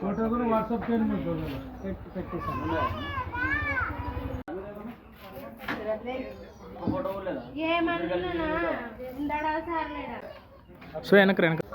Photo కూడా WhatsApp చేయండి మీకు పెట్టేసాను ఏమనుకున్నా ఉండడా సార్ లేడా సో వెనక వెనక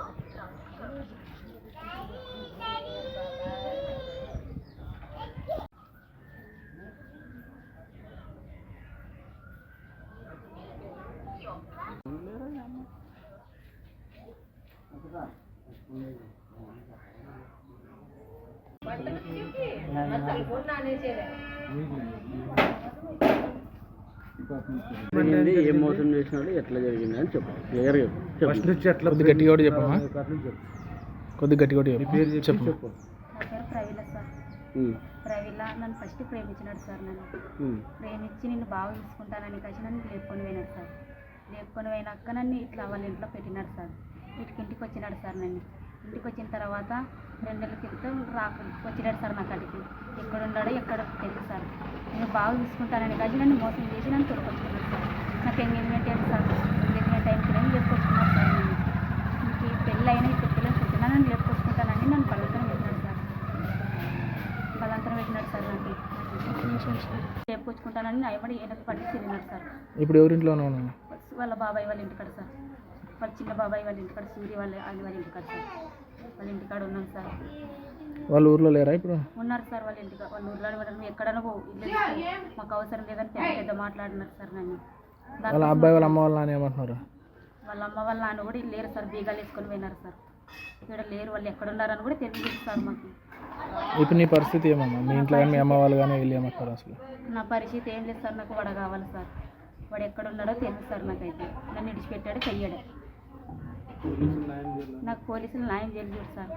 ఏం మోసం చేసినాడు? ఎట్లా జరిగింది అని చెప్పు. క్లియర్ చెప్పు. ఫస్ట్ నుంచి ఎట్లా కొద్ది గట్టిగా కూడా చెప్పమ్మా. కొద్ది గట్టిగా కూడా చెప్పు. చెప్పు. నా పేరు ప్రవీల సార్. ప్రవీల నన్ను ఫస్ట్ ప్రేమించినాడు సార్ నన్ను. ప్రేమించి నిన్ను బాగా చూసుకుంటానని కలిసి నన్ను లేపుకొని పోయినాడు సార్. లేపుకొని పోయినాక నన్ను ఇట్లా వాళ్ళ ఇంట్లో పెట్టినాడు సార్. వీటికి ఇంటికి వచ్చినాడు సార్ నన్ను. ఇంటికి వచ్చిన తర్వాత రెండు నెలల క్రితం రాక వచ్చినాడు సార్ నా కాడికి. ఎక్కడ ఉన్నాడో ఎక్కడ తెలుసు సార్. నేను బాగా చూసుకుంటానని కలిసి నన్ను మోసం చేసి నన్ను తొడుకొచ్చుకున్నాడు సార్. నాకు ఎంగేజ్మెంట్ ఏంటి సార్? ఎంగేజ్మెంట్ టైంకి నేను లేపుకొచ్చుకున్నాడు సార్ నన్ను. ఇంక పెళ్ళి అయినా ఇప్పుడు పిల్లలు పుట్టినా నన్ను లేపుకొచ్చుకుంటానని నన్ను బలవంతం పెట్టినాడు సార్. బలవంతం పెట్టినాడు సార్ నాకు. లేపుకొచ్చుకుంటానని నయమడి వెనక పట్టి తిరిగినాడు సార్. ఇప్పుడు ఎవరింట్లోనే ఉన్నాను వాళ్ళ బాబాయ్ వాళ్ళ ఇంటికాడ సార్. వాళ్ళ చిన్న బాబాయ్ వాళ్ళ ఇంటికాడ సూర్య వాళ్ళ వాళ్ళ ఇంటికాడ సార్. వాళ్ళ ఇంటికాడ ఉన్నాం సార్. వాళ్ళ ఊర్లో లేరా ఇప్పుడు? ఉన్నారు సార్ వాళ్ళ ఇంటికాడ. వాళ్ళ ఊర్లో కూడా ఎక్కడైనా ఇల్లు. మాకు అవసరం లేదని పెద్ద పెద్ద మాట్లాడినారు సార్ నన్ను. వాళ్ళ అబ్బాయి వాళ్ళ అమ్మ వాళ్ళ నాన్న ఏమంటున్నారు? వాళ్ళ అమ్మ వాళ్ళ నాన్న కూడా లేరు సార్ బీగాలు వేసుకొని పోయినారు సార్. ఇక్కడ లేరు వాళ్ళు ఎక్కడ ఉన్నారని కూడా తెలియదు సార్ మాకు. ఇప్పుడు నీ పరిస్థితి ఏమమ్మా? మీ ఇంట్లో మీ అమ్మ వాళ్ళు కానీ వీళ్ళు ఏమంటారు అసలు? నా పరిస్థితి ఏం లేదు సార్ నాకు వాడు కావాలి సార్. వాడు ఎక్కడ ఉన్నాడో తెలుసు సార్ నాకైతే. నన్ను ఇడిచిపెట్టాడు చెయ్యడు. నాకు పోలీసులు న్యాయం చేయలేదు. సార్.